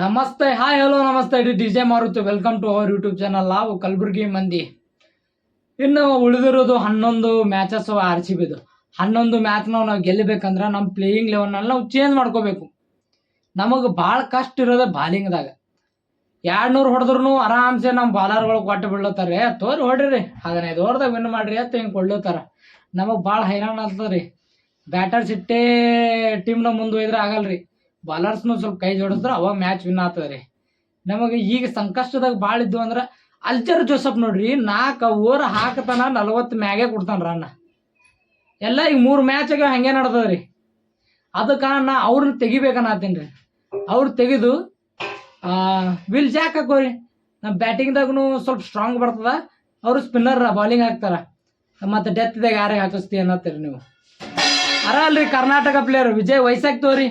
ನಮಸ್ತೆ, hi, hello, ನಮಸ್ತೆ. ಇಡೀ D J Maruti. Welcome to our YouTube channel ನಾವು ಕಲಬುರ್ಗಿ ಮಂದಿ. ಇನ್ನು ಉಳಿದಿರೋದು ಹನ್ನೊಂದು ಮ್ಯಾಚಸ್ ಆರ್ ಸಿ ಬಿದು ಹನ್ನೊಂದು ಮ್ಯಾಚ್ನ ನಾವು ಗೆಲ್ಲಬೇಕಂದ್ರೆ ನಮ್ಮ ಪ್ಲೇಯಿಂಗ್ ಲೆವೆಲ್ನಲ್ಲಿ ನಾವು ಚೇಂಜ್ ಮಾಡ್ಕೋಬೇಕು. ನಮಗೆ ಭಾಳ ಕಷ್ಟ ಇರೋದೇ ಬಾಲಿಂಗ್ದಾಗ ಎರಡು ನೂರು ಹೊಡೆದ್ರು ಆರಾಮ್ಸೆ ನಮ್ಮ ಬಾಲರ್ಗಳು ಕೊಟ್ಟು ಬೀಳ್ತಾರೆ ತೋರಿ ಹೊಡ್ರಿ. ಹದಿನೈದು ಓವರ್ದಾಗ ವಿನ್ ಮಾಡ್ರಿ ಅಂತ ಹಿಂಗೆ ಕೊಡ್ಲತ್ತಾರ ನಮಗೆ ಭಾಳ ಹೈರಾಣ ಆಗ್ತದೆ ರೀ ಬ್ಯಾಟರ್ಸ್ ಇಟ್ಟೇ ಟೀಮ್ನ ಮುಂದುವೈದ್ರೆ ಆಗಲ್ರಿ. ಬಾಲರ್ಸ್ನು ಸ್ವಲ್ಪ ಕೈ ಜೋಡಿಸಿದ್ರೆ ಅವಾಗ ಮ್ಯಾಚ್ ವಿನ್ ಆಗ್ತದೆ ರೀ. ನಮಗೆ ಈಗ ಸಂಕಷ್ಟದಾಗ ಭಾಳ ಇದ್ದು ಅಂದ್ರೆ ಅಲ್ಚರ್ ಜೋಸಫ್ ನೋಡ್ರಿ ನಾಲ್ಕು ಓವರ್ ಹಾಕತನ ನಲವತ್ತು ಮ್ಯಾಗೆ ಕೊಡ್ತಾನ ರನ್ನ ಎಲ್ಲ ಈಗ ಮೂರು ಮ್ಯಾಚ್ ಆಗ್ಯಾವ ಹಂಗೆ ನಡ್ದದ ರೀ. ಅದ ಕಾರಣ ಅವ್ರನ್ನ ತೆಗಿಬೇಕನ್ನತ್ತೀನಿ ರೀ. ಅವ್ರು ತೆಗೆದು ವಿಲ್ ಜಾಕ್ ಹಾಕೋರಿ. ನಮ್ಮ ಬ್ಯಾಟಿಂಗ್ದಾಗೂ ಸ್ವಲ್ಪ ಸ್ಟ್ರಾಂಗ್ ಬರ್ತದ. ಅವರು ಸ್ಪಿನ್ನರ್ ಬಾಲಿಂಗ್ ಹಾಕ್ತಾರ. ಮತ್ತು ಡೆತ್ದಾಗ ಯಾರಿಗೆ ಹಾಕಿಸ್ತಿ ಅನ್ನತ್ತೀರಿ ನೀವು. ಅರ ಅಲ್ರಿ ಕರ್ನಾಟಕ ಪ್ಲೇಯರ್ ವಿಜಯ್ ವಯಸ್ಸಾಗ್ತವ್ರಿ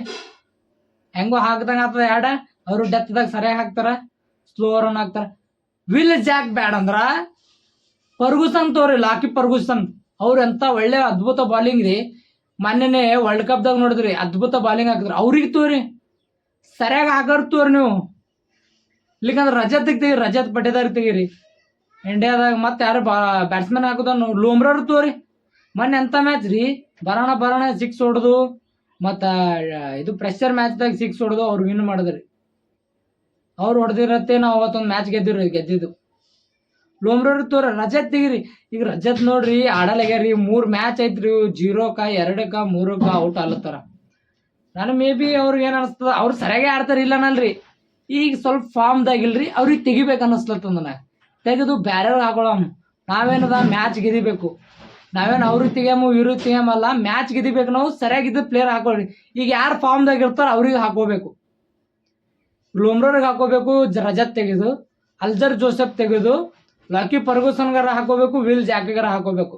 ಹೆಂಗೋ ಹಾಕ್ದಂಗ ಆಗ್ತದ ಯಾಡ ಅವರು ಡೆತ್ದಾಗ ಸರಿಯಾಗಿ ಹಾಕ್ತಾರ ಸ್ಲೋ ರನ್ ಹಾಕ್ತಾರ. ವಿಲ್ ಜಾಕ್ ಬ್ಯಾಡ್ ಅಂದ್ರ ಪರ್ಗುಸನ್ ತೋರಿ ಲಾಕಿ ಪರ್ಗುಸನ್ ಅವ್ರು ಎಂತ ಒಳ್ಳೆ ಅದ್ಭುತ ಬಾಲಿಂಗ್ ರೀ. ಮೊನ್ನೆನೆ ವರ್ಲ್ಡ್ ಕಪ್ದಾಗ ನೋಡಿದ್ರಿ, ಅದ್ಭುತ ಬಾಲಿಂಗ್ ಹಾಕಿದ್ರು. ಅವ್ರಿಗೆ ತೋರಿ. ಸರಿಯಾಗಿ ಹಾಕೋರ್ ತೋರಿ ನೀವು. ಇಲ್ಲಿಕಂದ್ರೆ ರಜತ್ ತೆಗಿ ರಜತ್ ಪಟ್ಟೇದಾರ್ ತೆಗೀರಿ. ಇಂಡಿಯಾದಾಗ ಮತ್ತೆ ಯಾರು ಬ್ಯಾಟ್ಸ್ಮನ್ ಹಾಕೋದ ಲೂಮ್ರ ತೋರಿ. ಮೊನ್ನೆ ಎಂತ ಮ್ಯಾಚ್ ರೀ? ಬರೋಣ ಬರೋಣ ಸಿಕ್ಸ್ ಹೊಡೆದು ಮತ್ತು ಇದು ಪ್ರೆಷರ್ ಮ್ಯಾಚ್ದಾಗ ಸಿಕ್ಸ್ ಹೊಡೆದು ಅವ್ರು ವಿನ್ ಮಾಡಿದ್ರಿ. ಅವ್ರು ಹೊಡೆದಿರತ್ತೆ ನಾವು ಅವತ್ತೊಂದು ಮ್ಯಾಚ್ ಗೆದ್ದಿರಿ, ಗೆದ್ದಿದ್ದು. ಲೋಮ್ರವ್ರ ತೋರ ರಜತ್ ತೆಗಿರಿ. ಈಗ ರಜತ್ ನೋಡ್ರಿ ಆಡಲಾಗ್ಯಾರಿ ಮೂರು ಮ್ಯಾಚ್ ಐತ್ರಿ, ಜೀರೋಕ ಎರಡಕ್ಕ ಮೂರಕ್ಕ ಔಟ್ ಆಲತ್ತಾರ. ನಾನು ಮೇ ಬಿ ಅವ್ರಿಗೆ ಏನು ಅನಿಸ್ತದ, ಅವ್ರು ಸರಿಯಾಗಿ ಆಡ್ತಾರ ಇಲ್ಲನಲ್ರಿ. ಈಗ ಸ್ವಲ್ಪ ಫಾರ್ಮ್ದಾಗಿಲ್ರಿ ಅವ್ರಿಗೆ ತೆಗಿಬೇಕು ಅನ್ನಿಸ್ಲತ್ತದ ನನಗೆ ತೆಗೆದು ಬ್ಯಾರೆಯವ್ರಿಗೆ ಹಾಕೊಳ್ಳೋಣ ನಾವೇನದ ಮ್ಯಾಚ್ ಗೆದಿಬೇಕು. ನಾವೇನು ಅವ್ರಿಗೆ ತೆಗಿಯಮು ಇವ್ರಿಗೆ ತೆಗಿಯಮಲ್ಲ ಮ್ಯಾಚ್ ಗೆದಿಬೇಕು ನಾವು ಸರಿಯಾಗಿದ್ದ ಪ್ಲೇಯರ್ ಹಾಕೊಳ್ಳಿ ಈಗ ಯಾರು ಫಾರ್ಮ್ದಾಗ ಇರ್ತಾರ ಅವ್ರಿಗೆ ಹಾಕೋಬೇಕು ಲೋಮ್ರೋರಿಗೆ ಹಾಕೋಬೇಕು ರಜತ್ ತೆಗೆದು, ಅಲ್ಜರ್ ಜೋಸೆಫ್ ತೆಗೆದು ಲಕ್ಕಿ ಫರ್ಗೂಸನ್ಗಾರ ಹಾಕೋಬೇಕು ವಿಲ್ ಜಾಕಿಗಾರ ಹಾಕೋಬೇಕು